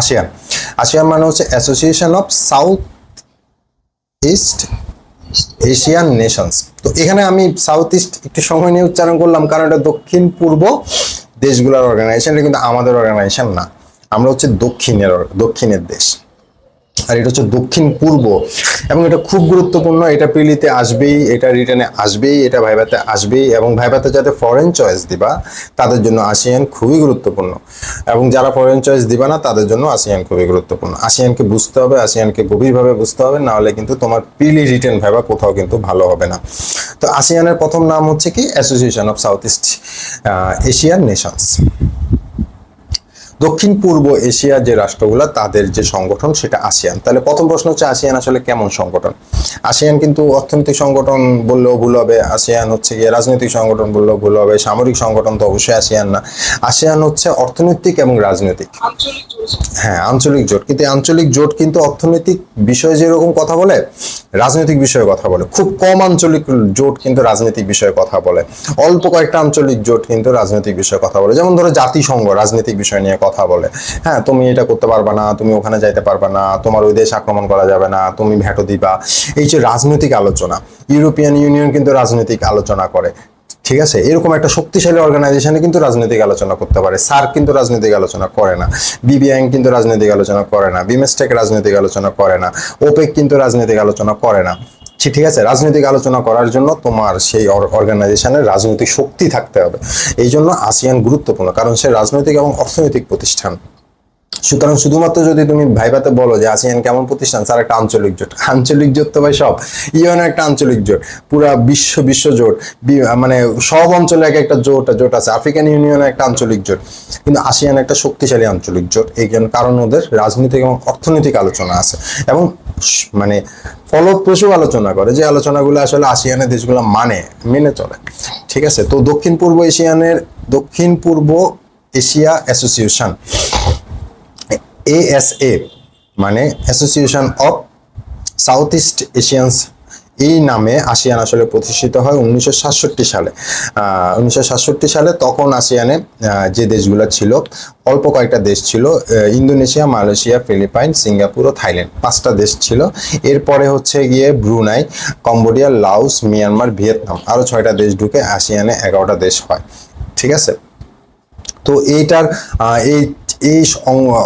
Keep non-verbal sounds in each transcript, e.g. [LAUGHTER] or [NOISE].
ASEAN. ASEAN মানে হচ্ছে association of South East Asian nations তো এখানে আমি সাউথ ইস্ট একটু সময় নিয়ে উচ্চারণ করলাম কারণ এটা দক্ষিণ পূর্ব দেশগুলোর অর্গানাইজেশন এটা কিন্তু আমাদের অর্গানাইজেশন না। আমরা হচ্ছে দক্ষিণের দক্ষিণের দেশ। আর এটা হচ্ছে দক্ষিণ পূর্ব। এবং এটা খুব গুরুত্বপূর্ণ, এটা পিলিতে আসবেই, এটা রিটার্নে আসবেই, এটা ভাইভাতে আসবেই এবং ভাইভাতে যাতে ফরেন চয়েস দিবা, তাদের জন্য আসিয়ান খুবই গুরুত্বপূর্ণ। এবং যারা ফরেন চয়েস দিবা না, তাদের জন্য আসিয়ান খুবই গুরুত্বপূর্ণ। আসিয়ানকে বুঝতে হবে আসিয়ানকে গভীরভাবে বুঝতে হবে, না হলে কিন্তু তোমার পিলি রিটার্ন ভাইবা কোথাও কিন্তু ভালো হবে না। তো আসিয়ানের প্রথম নাম হচ্ছে কি? Association of South East Asian nations দক্ষিণ পূর্ব এশিয়া যে রাষ্ট্রগুলো, তাদের যে সংগঠন সেটা আসিয়ান। তাহলে প্রথম প্রশ্ন হচ্ছে, আসিয়ান আসলে কেমন সংগঠন? আসিয়ান কিন্তু অর্থনৈতিক সংগঠন বললেও ভুল হবে, আসিয়ান হচ্ছে গিয়ে রাজনৈতিক সংগঠন বললেও ভুল হবে, সামরিক সংগঠন তো অবশ্যই আসিয়ান না। আসিয়ান হচ্ছে অর্থনৈতিক এবং রাজনৈতিক। হ্যাঁ আঞ্চলিক জোট। কিন্তু আঞ্চলিক জোট কিন্তু অর্থনৈতিক বিষয়ে যেরকম কথা বলে, রাজনৈতিক বিষয়ে কথা বলে। খুব কম আঞ্চলিক জোট কিন্তু রাজনৈতিক বিষয়ে কথা বলে। অল্প কয়েকটা আঞ্চলিক জোট কিন্তু রাজনৈতিক বিষয়ে কথা বলে। যেমন ধরো জাতিসংঘ, রাজনৈতিক বিষয় নিয়ে কথা বলে। হ্যাঁ তুমি এটা করতে পারবে না, তুমি ওখানে যাইতে পারবে না, তোমার ওই দেশ আক্রমণ করা যাবে না, তুমি ভেটো দিবা। এই যে রাজনৈতিক আলোচনা, ইউরোপিয়ান ইউনিয়ন কিন্তু রাজনৈতিক আলোচনা করে। ঠিক আছে? এরকম একটা শক্তিশালী অর্গানাইজেশনে কিন্তু রাজনৈতিক আলোচনা করতে পারে। সার্ক কিন্তু রাজনৈতিক আলোচনা করে না। বিবিআইন কিন্তু রাজনৈতিক আলোচনা করে না। বিমেস্টেক রাজনৈতিক আলোচনা করে না। ওপেক কিন্তু রাজনৈতিক আলোচনা করে না। ঠিক আছে? রাজনৈতিক আলোচনা করার জন্য তোমার সেই অর্গানাইজেশনের রাজনৈতিক শক্তি থাকতে হবে। এই জন্য আসিয়ান গুরুত্বপূর্ণ। কারণ সে রাজনৈতিক এবং অর্থনৈতিক প্রতিষ্ঠান। সুতরাং শুধুমাত্র যদি তুমি ভাইভাতে বলো যে আসিয়ান কেমন প্রতিষ্ঠান, স্যার, একটা আঞ্চলিক জোট। আঞ্চলিক জোট তো ভাই সব। ইউএন একটা আঞ্চলিক জোট। পুরা বিশ্ব বিশ্ব জোট। মানে সব অঞ্চলে এক একটা জোট জোট আছে। আফ্রিকান ইউনিয়ন একটা আঞ্চলিক জোট। কিন্তু আসিয়ান একটা শক্তিশালী আঞ্চলিক জোট। এই কারণ- ওদের রাজনৈতিক এবং অর্থনৈতিক আলোচনা আছে। এবং মানে ফলপ্রসূ আলোচনা করে। যে আলোচনাগুলো আসলে আসিয়ানের দেশগুলো মানে মেনে চলে। ঠিক আছে? তো দক্ষিণ পূর্ব এশিয়ানের দক্ষিণ পূর্ব এশিয়া অ্যাসোসিয়েশন। এএসএ মানে association of South East Asians এই নামে আসিয়ান আসলে প্রতিষ্ঠিত হয় উনিশশো সাতষট্টি সালে। উনিশশো সাতষট্টি সালে তখন আসিয়ানে যে দেশগুলো ছিল, অল্প কয়েকটা দেশ ছিল ইন্দোনেশিয়া, মালয়েশিয়া, ফিলিপাইন, সিঙ্গাপুর ও থাইল্যান্ড, পাঁচটা দেশ ছিল। এরপরে হচ্ছে গিয়ে Brunei, Cambodia, Laos, Myanmar, Vietnam আরও ছয়টা দেশ ঢুকে আসিয়ানে এগারোটা দেশ হয়। ঠিক আছে? তো এইটার এই এই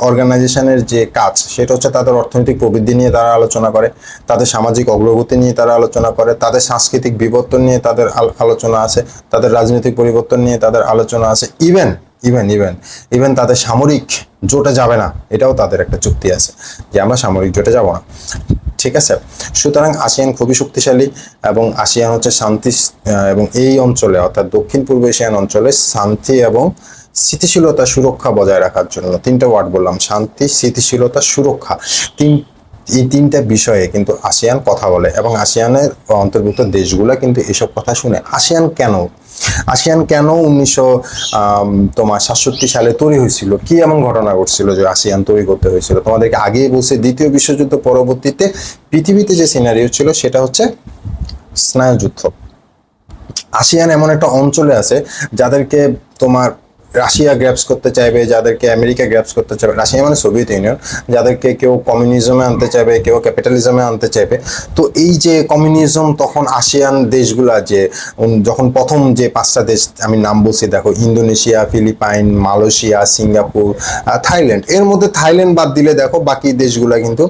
অর্গানাইজেশনের যে কাজ, সেটা হচ্ছে তাদের অর্থনৈতিক প্রবৃদ্ধি নিয়ে তারা আলোচনা করে, তাদের সামাজিক অগ্রগতি নিয়ে তারা আলোচনা করে, তাদের সাংস্কৃতিক বিবর্তন নিয়ে তাদের আল- আলোচনা আছে, তাদের রাজনৈতিক পরিবর্তন নিয়ে তাদের আলোচনা আছে ইভেন ইভেন ইভেন ইভেন তাদের সামরিক জোটে যাবে না, এটাও তাদের একটা চুক্তি আছে, যে আমরা সামরিক জোটে যাব না, ঠিক আছে? সুতরাং আসিয়ান খুবই শক্তিশালী এবং আসিয়ান হচ্ছে শান্তি এবং এই অঞ্চলে, অর্থাৎ দক্ষিণ পূর্ব এশিয়ান অঞ্চলে শান্তি এবং স্থিতিশীলতা সুরক্ষা বজায় রাখার জন্য তিনটা ওয়ার্ড বললাম, শান্তি, স্থিতিশীলতা, সুরক্ষা। তিন, এই তিনটা বিষয়ে কিন্তু আসিয়ান কথা বলে এবং আসিয়ানের অন্তর্ভুক্ত দেশগুলো কিন্তু এসব কথা শুনে আসিয়ান কেন? আসিয়ান কেন উনিশশো তোমার সাতষট্টি সালে তৈরি হয়েছিল? কি এমন ঘটনা ঘটছিল যে আসিয়ান তৈরি করতে হয়েছিল? তোমাদেরকে আগেই বলছে, দ্বিতীয় বিশ্বযুদ্ধ পরবর্তীতে পৃথিবীতে যে সিনারিও ছিল সেটা হচ্ছে স্নায়ুযুদ্ধ। আসিয়ান এমন একটা অঞ্চলে আছে যাদেরকে তোমার রাশিয়া গ্র্যাপস করতে চাইবে, যাদেরকে আমেরিকা গ্র্যাপস করতে চাইবে, রাশিয়া মানে সোভিয়েত ইউনিয়ন, যাদেরকে কেউ কমিউনিজমে আনতে চাইবে, কেউ ক্যাপিটালিজমে আনতে চাইবে। তো এই যে কমিউনিজম তখন আসিয়ান দেশগুলা যে যখন প্রথম যে পাঁচটা দেশ, আমি নাম বলছি, দেখো, Indonesia, Philippine, Malaysia, Singapore Thailand, এর মধ্যে থাইল্যান্ড বাদ দিলে দেখো বাকি দেশগুলা কিন্তু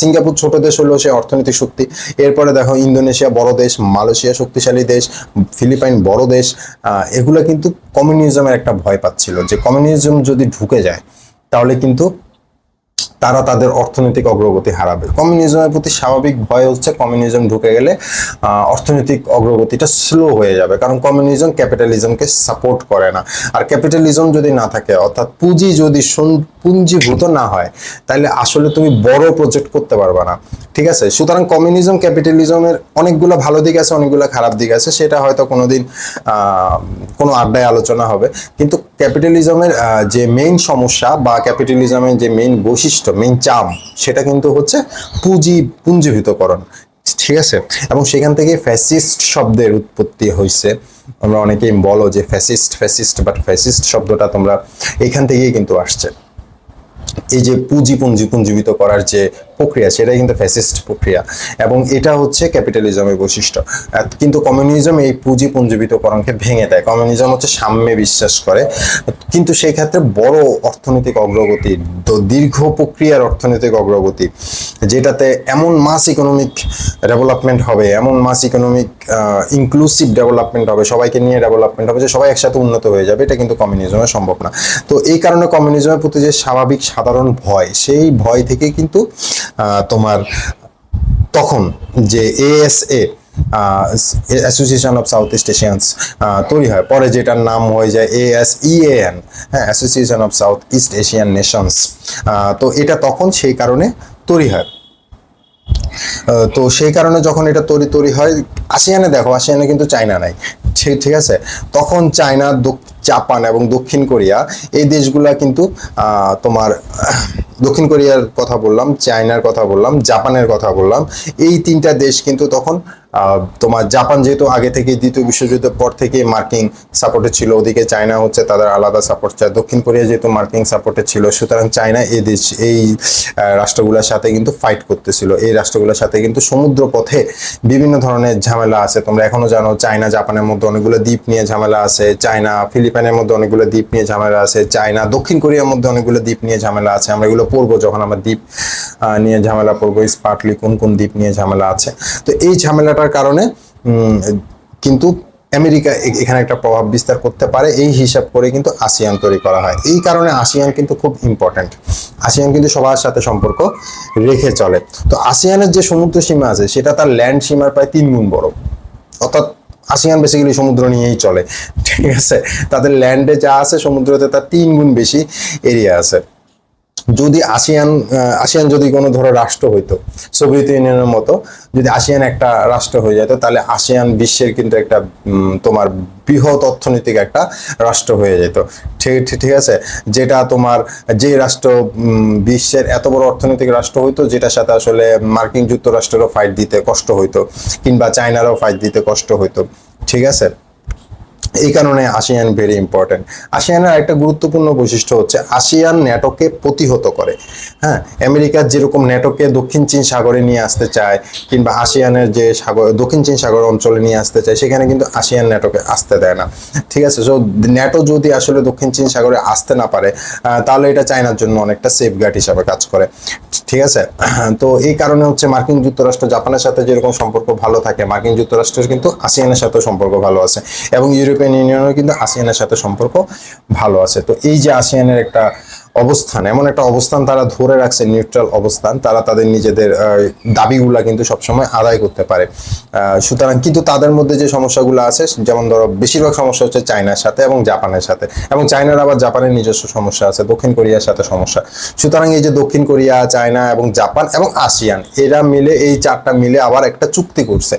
সিঙ্গাপুর ছোট দেশ হলেও সে অর্থনৈতিক শক্তি, এরপরে দেখো ইন্দোনেশিয়া বড় দেশ, মালয়েশিয়া শক্তিশালী দেশ, ফিলিপাইন বড় দেশ এগুলা কিন্তু কমিউনিজমের একটা ভয়। পাচ্ছিল যে কমিউনিজম যদি ঢুকে যায়, তাহলে কিন্তু তারা তাদের অর্থনৈতিক অগ্রগতি হারাবে। কমিউনিজমের প্রতি স্বাভাবিক ভয় হচ্ছে কমিউনিজম ঢুকে গেলে অর্থনৈতিক অগ্রগতিটা স্লো হয়ে যাবে। কারণ কমিউনিজম ক্যাপিটালিজমকে সাপোর্ট করে না। আর ক্যাপিটালিজম যদি না থাকে, অর্থাৎ পুঁজি যদি পুঞ্জীভূত না হয়, তাহলে আসলে তুমি বড় প্রজেক্ট করতে পারবে না। ঠিক আছে? সুতরাং কমিউনিজম ক্যাপিটালিজমের অনেকগুলো ভালো দিক আছে, অনেকগুলো খারাপ দিক আছে। সেটা হয়তো কোনোদিন কোনো আড্ডায় আলোচনা হবে। কিন্তু ক্যাপিটালিজমের যে মেইন সমস্যা বা ক্যাপিটালিজমের যে মেইন বৈশিষ্ট্য মেইন চাপ সেটা কিন্তু হচ্ছে পুঁজি, পুঞ্জীভূতকরণ। ঠিক আছে? এবং সেখান থেকে ফ্যাসিস্ট শব্দের উৎপত্তি হয়েছে আমরা অনেকেই বলো যে ফ্যাসিস্ট ফ্যাসিস্ট বাট ফ্যাসিস্ট শব্দটা তোমরা এখান থেকেই কিন্তু আসছে। এই যে পুঁজি, পুঞ্জি পুঞ্জীবিত করার যে প্রক্রিয়া, সেটাই কিন্তু ফ্যাসিস্ট প্রক্রিয়া। এবং এটা হচ্ছে ক্যাপিটালিজমের বৈশিষ্ট্য। কিন্তু কমিউনিজম এই পুঁজি পুঞ্জীবিতকরণকে ভেঙে দেয়। কমিউনিজম হচ্ছে সাম্যে বিশ্বাস করে। কিন্তু সেই ক্ষেত্রে বড় অর্থনৈতিক অগ্রগতি দীর্ঘ প্রক্রিয়ার অর্থনৈতিক অগ্রগতি, যেটাতে এমন মাস ইকোনমিক ডেভেলপমেন্ট হবে, এমন মাস ইকোনমিক ইনক্লুসিভ ডেভেলপমেন্ট হবে, সবাইকে নিয়ে ডেভেলপমেন্ট হবে, যে সবাই একসাথে উন্নত হয়ে যাবে, এটা কিন্তু কমিউনিজমে সম্ভব না। তো এই কারণে কমিউনিজমের প্রতি যে স্বাভাবিক সাধারণ ভয়, সেই ভয় থেকে কিন্তু তোমার তখন যে ASA association of South East Asians তৈরি হয়। পরে যেটার নাম হয়ে যায় এএস ইএএন হ্যাঁ association of South East Asian nations তো এটা তখন সেই কারণে তৈরি হয়। তো সেই কারণে যখন এটা তৈরি তৈরি হয়, আসিয়ানে দেখো, আসিয়ানে কিন্তু চায়না নাই। ঠিক আছে? তখন চায়না জাপান এবং দক্ষিণ কোরিয়া, এই দেশগুলা কিন্তু তোমার, দক্ষিণ কোরিয়ার কথা বললাম, চায়নার কথা বললাম, জাপানের কথা বললাম, এই তিনটা দেশ কিন্তু তখন তোমার জাপান যেহেতু আগে থেকে দ্বিতীয় বিশ্বযুদ্ধের পর থেকে মার্কিং সাপোর্টে ছিল, ওদিকে চায়না হচ্ছে তাদের আলাদা সাপোর্ট চায়, দক্ষিণ কোরিয়া যেহেতু মার্কিং সাপোর্টে ছিল, সুতরাং চায়না এই দেশ, এই রাষ্ট্রগুলোর সাথে কিন্তু ফাইট করতেছিল, এই রাষ্ট্রগুলোর সাথে কিন্তু সমুদ্র পথে বিভিন্ন ধরনের ঝামেলা আছে, তোমরা এখনও জানো, চায়না, জাপানের মধ্যে অনেকগুলো দ্বীপ নিয়ে ঝামেলা আছে, চায়না ফিলিপাইনের মধ্যে অনেকগুলো দ্বীপ নিয়ে ঝামেলা আছে, চায়না, দক্ষিণ কোরিয়ার মধ্যে অনেকগুলো দ্বীপ নিয়ে ঝামেলা আছে। আমরা এগুলো পড়ব যখন আমরা দ্বীপ নিয়ে ঝামেলা পড়ব স্পার্টলি কোন কোন দ্বীপ নিয়ে ঝামেলা আছে। তো এই ঝামেলাটার কারণে কিন্তু আমেরিকা এখানে একটা প্রভাব বিস্তার করতে পারে, এই হিসাব করে কিন্তু আসিয়ান তৈরি করা হয়। এই কারণে আসিয়ান কিন্তু খুব ইম্পর্ট্যান্ট আসিয়ান কিন্তু সবার সাথে সম্পর্ক রেখে চলে। তো আসিয়ানের যে সমুদ্র সীমা আছে, সেটা তার ল্যান্ড সীমার প্রায় তিন গুণ বড়। অর্থাৎ আসিয়ান বেসিক্যালি সমুদ্র নিয়েই চলে, ঠিক আছে? তাদের ল্যান্ডে যা আছে সমুদ্রতে তার তিন গুণ বেশি এরিয়া আছে। যদি আসিয়ান আসিয়ান যদি কোনো ধরো রাষ্ট্র হইতো, সোভিয়েত ইউনিয়নের মতো, যদি আসিয়ান একটা রাষ্ট্র হয়ে যেত, তাহলে আসিয়ান বিশ্বের কিন্তু একটা তোমার বৃহৎ অর্থনৈতিক একটা রাষ্ট্র হয়ে যেত। ঠিক, ঠিক- আছে? যেটা তোমার যে রাষ্ট্র বিশ্বের এত বড় অর্থনৈতিক রাষ্ট্র হইতো, যেটার সাথে আসলে মার্কিন যুক্তরাষ্ট্রেরও ফাইট দিতে কষ্ট হইতো, কিংবা চায়নারও ফাইট দিতে কষ্ট হইতো। ঠিক আছে? এই কারণে আসিয়ান ভেরি ইম্পর্টেন্ট আসিয়ানের একটা গুরুত্বপূর্ণ বৈশিষ্ট্য হচ্ছে আসিয়ান ন্যাটোকে প্রতিহত করে। হ্যাঁ আমেরিকার যেরকম ন্যাটোকে দক্ষিণ চীন সাগরে নিয়ে আসতে চায় কিংবা আসিয়ানের যে সাগর, দক্ষিণ চীন সাগর অঞ্চলে নিয়ে আসতে চায়, সেখানে কিন্তু আসিয়ান ন্যাটোকে আসতে দেয় না। ঠিক আছে সো ন্যাটো যদি আসলে দক্ষিণ চীন সাগরে আসতে না পারে তাহলে এটা চায়নার জন্য অনেকটা সেফ গার্ড হিসাবে কাজ করে। ঠিক আছে, তো এই কারণে হচ্ছে মার্কিন যুক্তরাষ্ট্র জাপানের সাথে যেরকম সম্পর্ক ভালো থাকে, মার্কিন যুক্তরাষ্ট্রের কিন্তু আসিয়ানের সাথে সম্পর্ক ভালো আছে এবং ইউরোপিয়ান ইউনিয়নের কিন্তু আসিয়ানের সাথে সম্পর্ক ভালো আছে। তো এই যে আসিয়ানের একটা অবস্থান, এমন একটা অবস্থান তারা ধরে রাখছে নিউট্রাল অবস্থান, তারা তাদের নিজেদের দাবিগুলা কিন্তু সবসময় আদায় করতে পারে। সুতরাং কিন্তু তাদের মধ্যে যে সমস্যাগুলো আছে, যেমন ধরো বেশিরভাগ সমস্যা হচ্ছে চায়নার সাথে এবং জাপানের সাথে। এবং চায়নার আবার জাপানের নিজস্ব সমস্যা আছে, দক্ষিণ কোরিয়ার সাথে সমস্যা। সুতরাং এই যে দক্ষিণ কোরিয়া, চায়না এবং জাপান এবং আসিয়ান, এরা মিলে, এই চারটা মিলে আবার একটা চুক্তি করছে।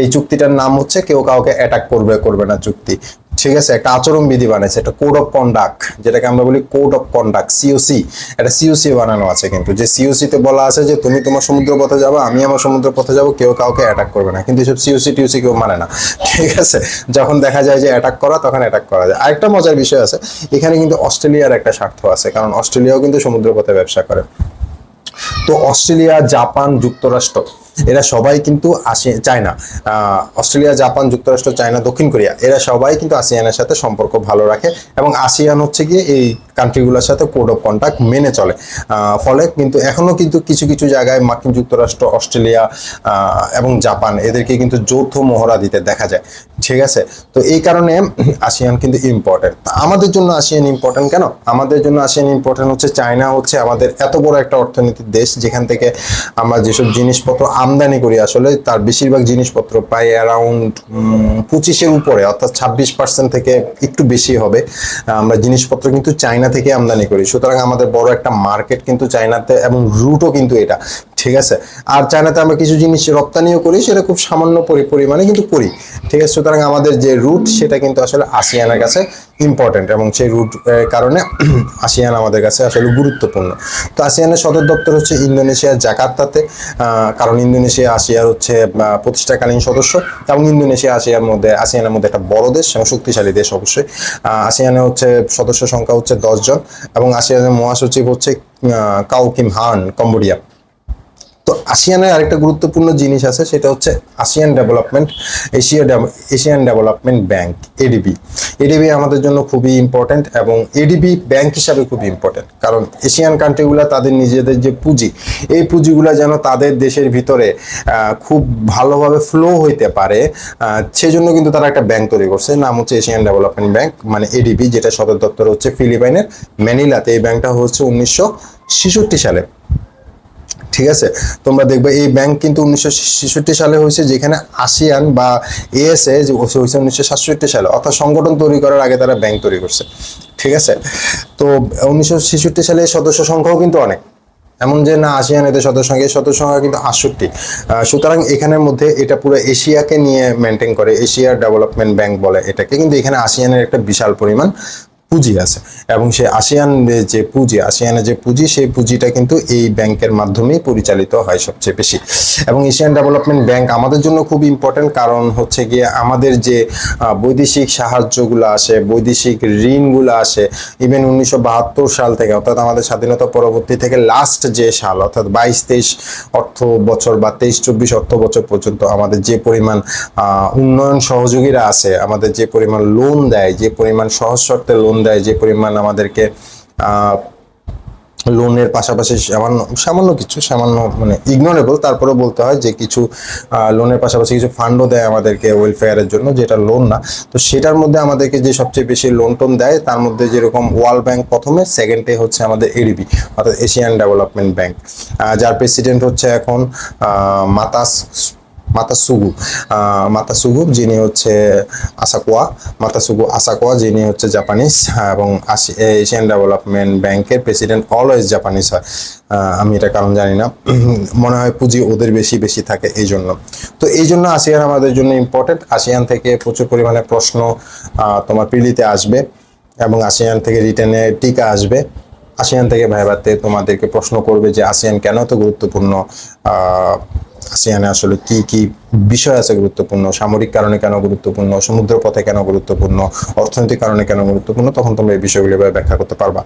এই চুক্তিটার নাম হচ্ছে কেউ কাউকে অ্যাটাক করবে করবে না চুক্তি। ঠিক আছে, একটা আচরণ বিধি বানাইছে, একটা কোড অফ কন্ডাক্ট যেটাকে আমরা বলি কোড অফ কন্ডাক্ট সিওসি একটা সিওসি বানানো আছে কিন্তু। যে সিওসি তে বলা আছে যে তুমি তোমার সমুদ্র পথে যাব, আমি আমার সমুদ্র পথে যাব, কেউ কাউকে অ্যাটাক করবে না। কিন্তু এসব সিওসি টিওসি কেউ মানে না। ঠিক আছে, যখন দেখা যায় যে অ্যাটাক করা, তখন অ্যাটাক করা যায়। আরেকটা মজার বিষয় আছে, এখানে কিন্তু অস্ট্রেলিয়ার একটা স্বার্থ আছে, কারণ অস্ট্রেলিয়াও কিন্তু সমুদ্র পথে ব্যবসা করে। তো অস্ট্রেলিয়া, জাপান, যুক্তরাষ্ট্র এরা সবাই কিন্তু আসে চায়না অস্ট্রেলিয়া, জাপান, যুক্তরাষ্ট্র, চায়না, দক্ষিণ কোরিয়া, এরা সবাই কিন্তু আসিয়ানের সাথে সম্পর্ক ভালো রাখে এবং আসিয়ান হচ্ছে গিয়ে এই কান্ট্রিগুলোর সাথে কোড অফ কন্ট্যাক্ট মেনে চলে। ফলে কিন্তু এখনও কিন্তু কিছু কিছু জায়গায় মার্কিন যুক্তরাষ্ট্র, অস্ট্রেলিয়া এবং জাপান এদেরকে কিন্তু যৌথ মহড়া দিতে দেখা যায়। ঠিক আছে? তো এই কারণে আসিয়ান কিন্তু ইম্পর্টেন্ট আমাদের জন্য আসিয়ান ইম্পর্টেন্ট কেন? আমাদের জন্য আসিয়ান ইম্পর্টেন্ট হচ্ছে চায়না হচ্ছে আমাদের এত বড় একটা অর্থনীতির দেশ যেখান থেকে আমরা যেসব জিনিসপত্র আমদানি করি, আসলে তার বেশিরভাগ জিনিসপত্র প্রায় অ্যারাউন্ড পঁচিশের উপরে, অর্থাৎ ছাব্বিশ পার্সেন্ট থেকে একটু বেশি হবে। আমরা জিনিসপত্র কিন্তু চায়না থেকে আমদানি করি। সুতরাং আমাদের বড় একটা মার্কেট কিন্তু চায়নাতে এবং রুটও কিন্তু এটা। ঠিক আছে? আর চায়নাতে আমরা কিছু জিনিস রপ্তানিও করি সেটা খুব সামান্য পরি- পরিমাণে কিন্তু করি। ঠিক আছে? সুতরাং আমাদের যে রুট সেটা কিন্তু আসলে আসিয়ানের কাছে ইম্পর্টেন্ট এবং সেই রুট কারণে [CLEARS THROAT] আসিয়ান আমাদের কাছে আসলে গুরুত্বপূর্ণ। তো আসিয়ানের সদর দপ্তর হচ্ছে ইন্দোনেশিয়ার জাকার্তাতে। কারণ ইন্দোনেশিয়া আসিয়ার হচ্ছে প্রতিষ্ঠাকালীন সদস্য এবং ইন্দোনেশিয়া আসিয়ার মধ্যে আসিয়ানের মধ্যে একটা বড় দেশ এবং শক্তিশালী দেশ অবশ্যই। আসিয়ানে হচ্ছে সদস্য সংখ্যা হচ্ছে দশজন এবং আসিয়ানের মহাসচিব হচ্ছে আহ, কাউ কিম হান কম্বোডিয়া। তো আসিয়ানের আরেকটা গুরুত্বপূর্ণ জিনিস আছে, সেটা হচ্ছে ASEAN development, Asia Asian development bank, ADB. ADB আমাদের জন্য খুবই ইম্পর্টেন্ট এবং এডিবি ব্যাংক হিসাবে খুবই ইম্পর্টেন্ট কারণ এশিয়ান কান্ট্রিগুলো তাদের নিজেদের যে পুঁজি, এই পুঁজিগুলো যেন তাদের দেশের ভিতরে খুব ভালোভাবে ফ্লো হইতে পারে সেজন্য কিন্তু তারা একটা ব্যাংক তৈরি করছে। নাম হচ্ছে এশিয়ান ডেভেলপমেন্ট ব্যাংক মানে এডিবি, যেটা সদর দপ্তর হচ্ছে ফিলিপাইনের ম্যানিলাতে। এই ব্যাংকটা হচ্ছে উনিশশো ছেষট্টি সালে। ঠিক আছে? তোমরা দেখবে এই ব্যাংক কিন্তু উনিশশো ছেষট্টি সালে হয়েছে যেখানে আসিয়ান বা এএসএ যে হয়েছে উনিশশো সাতষট্টি সালে। অর্থাৎ সংগঠন তৈরি করার আগে তারা ব্যাংক তৈরি করছে। ঠিক আছে? তো উনিশশো ছেষট্টি সালে সদস্য সংখ্যাও কিন্তু অনেক। এমন যে না আসিয়ান এদের সদস্য সংখ্যা সদস্য সংখ্যা কিন্তু আটষট্টি। সুতরাং এখানের মধ্যে এটা পুরো এশিয়াকে নিয়ে মেনটেন করে এশিয়ার ডেভেলপমেন্ট ব্যাংক বলে এটাকে। কিন্তু এখানে আসিয়ানের একটা বিশাল পরিমাণ পুঁজি আছে। এবং সেই আসিয়ান যে পুঁজি আসিয়ানের যে পুঁজি, সেই পুঁজিটা কিন্তু এই ব্যাংকের মাধ্যমেই পরিচালিত হয় সবচেয়ে বেশি। এবং এশিয়ান ডেভেলপমেন্ট ব্যাংক আমাদের জন্য খুব ইম্পর্টেন্ট কারণ হচ্ছে গিয়ে আমাদের যে বৈদেশিক সাহায্যগুলো আসে, বৈদেশিক ঋণগুলো আসে ইভেন উনিশশো বাহাত্তর সাল থেকে, অর্থাৎ আমাদের স্বাধীনতা পরবর্তী থেকে লাস্ট যে সাল, অর্থাৎ বাইশ, তেইশ অর্থ বছর বা তেইশ, চব্বিশ অর্থ বছর পর্যন্ত আমাদের যে পরিমাণ উন্নয়ন সহযোগীরা আছে, আমাদের যে পরিমাণ লোন দেয়, যে পরিমাণ সহজ শর্তে লোন দেয় যে পরিমাণ আমাদেরকে লোনের পাশাপাশি সামান্য সামান্য কিছু, সামান্য মানে ইগনোরেবল তারপরে বলতে হয় যে কিছু লোনের পাশাপাশি কিছু ফান্ডও দেয় আমাদেরকে ওয়েলফেয়ারের জন্য, যেটা লোন না। তো সেটার মধ্যে আমাদেরকে যে সবচেয়ে বেশি লোন টোন দেয়, তার মধ্যে যেরকম ওয়ার্ল্ড ব্যাংক প্রথমে সেকেন্ডে হচ্ছে আমাদের এডিবি অর্থাৎ এশিয়ান ডেভেলপমেন্ট ব্যাংক যার প্রেসিডেন্ট হচ্ছে এখন মাতাস মাতাসুগু আহ, মাতাসুগু যিনি হচ্ছে আসাকোয়া মাতাসুগু আসাকোয়া যিনি হচ্ছে জাপানিজ এবং আসি- এশিয়ান ডেভেলপমেন্ট ব্যাংকের প্রেসিডেন্ট অলওয়েজ জাপানিজ হয়। আমি এটা কারণ জানি না। [CLEARS THROAT] মনে হয় পুঁজি ওদের বেশি বেশি থাকে এই জন্য তো এই জন্য আসিয়ান আমাদের জন্য ইম্পর্টেন্ট আসিয়ান থেকে প্রচুর পরিমাণে প্রশ্ন তোমার পিলিতে আসবে এবং আসিয়ান থেকে রিটার্নে টিকা আসবে। আসিয়ান থেকে ভাইবাতে তোমাদেরকে প্রশ্ন করবে যে আসিয়ান কেন এত গুরুত্বপূর্ণ আসিয়ানে আসলে কি কি বিষয় আছে গুরুত্বপূর্ণ? সামরিক কারণে কেন গুরুত্বপূর্ণ? সমুদ্র পথে কেন গুরুত্বপূর্ণ? অর্থনৈতিক কারণে কেন গুরুত্বপূর্ণ? তখন তোমরা এই বিষয়গুলো ব্যাখ্যা করতে পারবা।